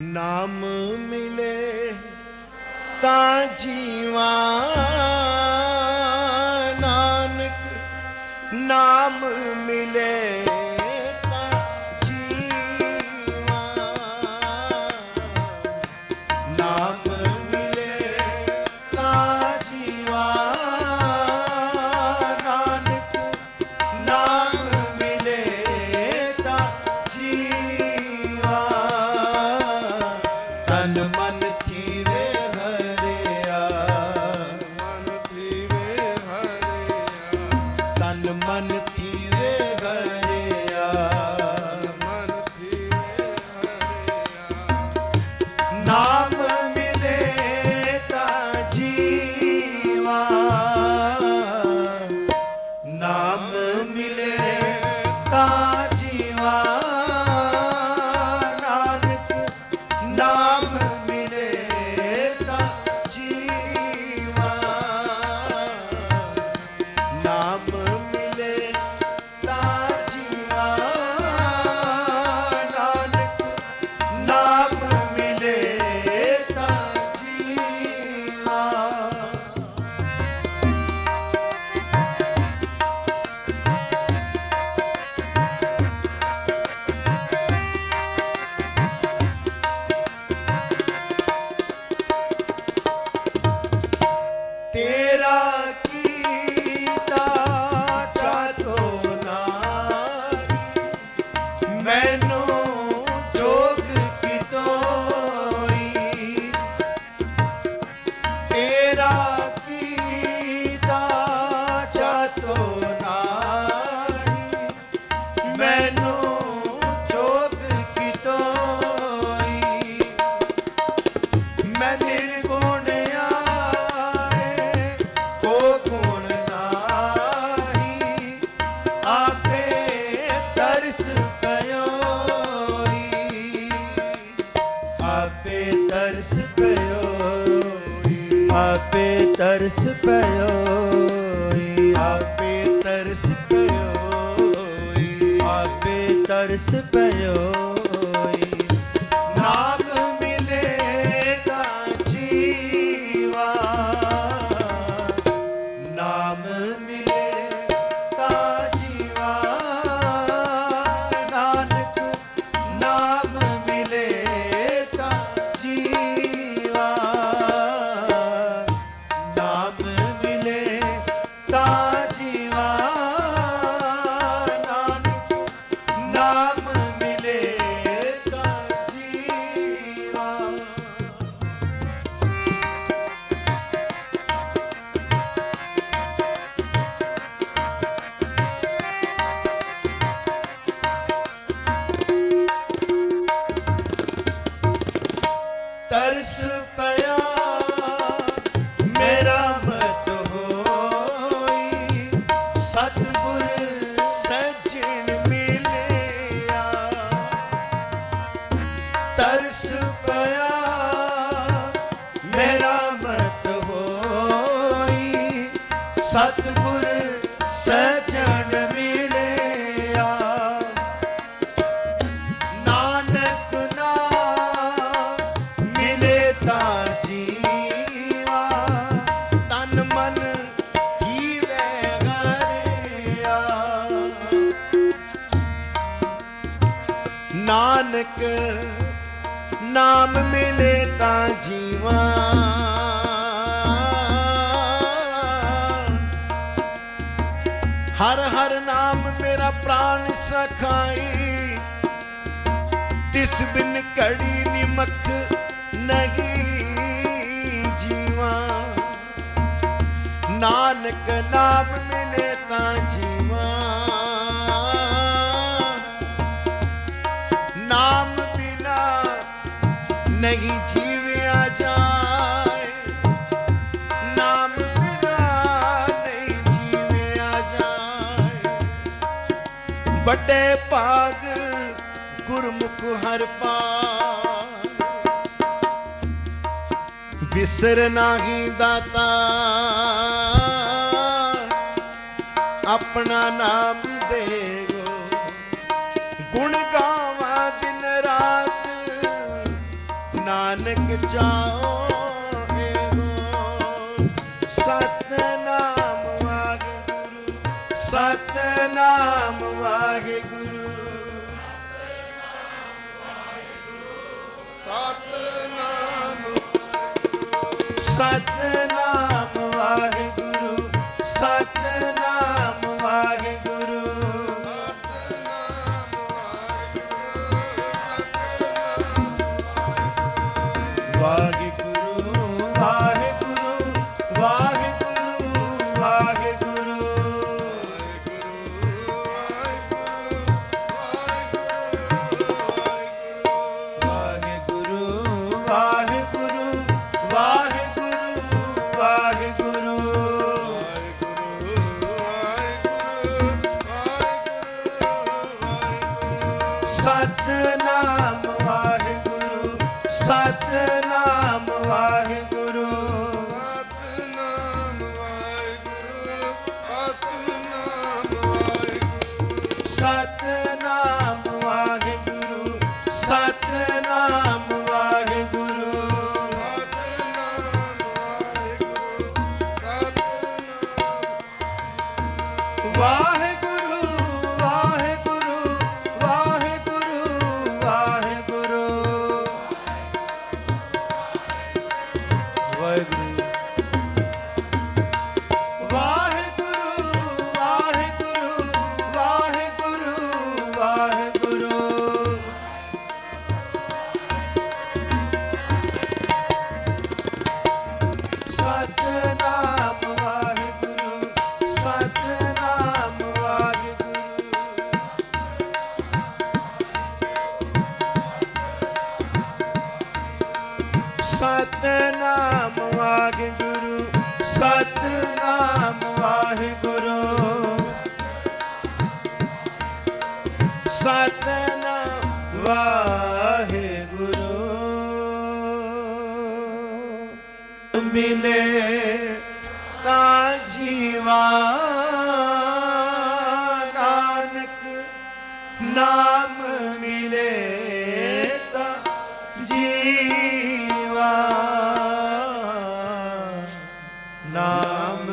ਨਾਮ ਮਿਲੇ ਤਾਂ ਜੀਵਾਂ ਆਪੇ ਤਰਸ ਪਿਓਈ ਆਪੇ ਤਰਸ ਪਿਓਈ ਆਪੇ ਤਰਸ ਪਿਓ ਨਾਨਕ, ਨਾਮ ਮਿਲੇ ਤਾਂ ਜੀਵਾ। ਹਰ ਹਰ ਨਾਮ ਮੇਰਾ ਪ੍ਰਾਨ ਸਖਾਈ। ਤਿਸ ਬਿਨ ਕੜੀ ਨਿਮਕ ਨਹੀਂ ਜੀਵਾ। ਨਾਨਕ ਨਾਮ ਮਿਲੇ ਤਾਂ ਜੀਵਾ। ਲਾਗੀ ਜੀਵਿਆ ਜਾਏ। ਨਾਮ ਵੱਡੇ ਭਾਗ ਗੁਰਮੁਖ ਹਰ ਪਾਏ। ਬਿਸਰ ਨਾਹੀ ਦਾਤਾ। ਆਪਣਾ ਨਾਮ ਦੇਵੋ। ਗੁਣ ਜਗ ਜਾਏ ਹੋ ਸਤਨਾਮ ਵਾਹਿਗੁਰੂ ਸਤਨਾਮ ਵਾਹਿਗੁਰੂ। ਸਤਨਾਮ ਸਤਨਾਮ ว้าย ਜੀਵਾ ਨਾਨਕ ਨਾਮ ਮਿਲੇ ਤਾਂ ਜੀਵਾ ਨਾਮ